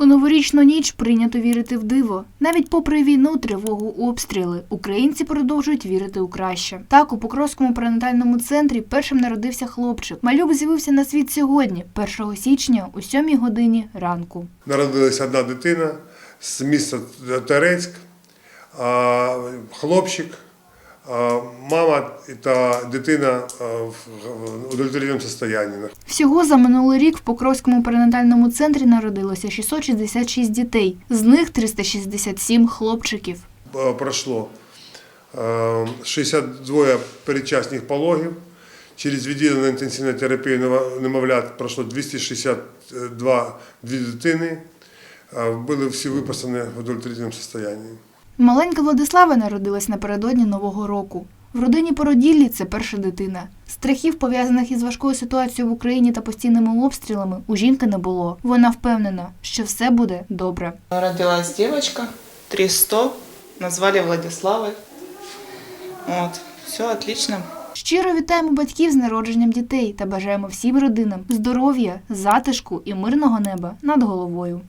У новорічну ніч прийнято вірити в диво. Навіть попри війну, тривогу, обстріли, українці продовжують вірити у краще. Так, у Покровському перинатальному центрі першим народився хлопчик. Малюк з'явився на світ сьогодні, 1 січня, о 7 годині ранку. Народилася одна дитина з міста Терецьк, а, хлопчик, мама та дитина в удовлетвореному стані. Всього за минулий рік в Покровському перинатальному центрі народилося 666 дітей, з них 367 хлопчиків. Пройшло е, 62 передчасних пологів. Через відділення інтенсивної терапії немо- немовлят пройшло 262 дві дитини. Були всі виписані в удовлетвореному стані. Маленька Владислава народилась напередодні Нового року. В родині породіллі це перша дитина. Страхів, пов'язаних із важкою ситуацією в Україні та постійними обстрілами, у жінки не було. Вона впевнена, що все буде добре. Родилась девочка, 300, назвали Владиславой. Вот, все отлично. Щиро вітаємо батьків з народженням дітей та бажаємо всім родинам здоров'я, затишку і мирного неба над головою.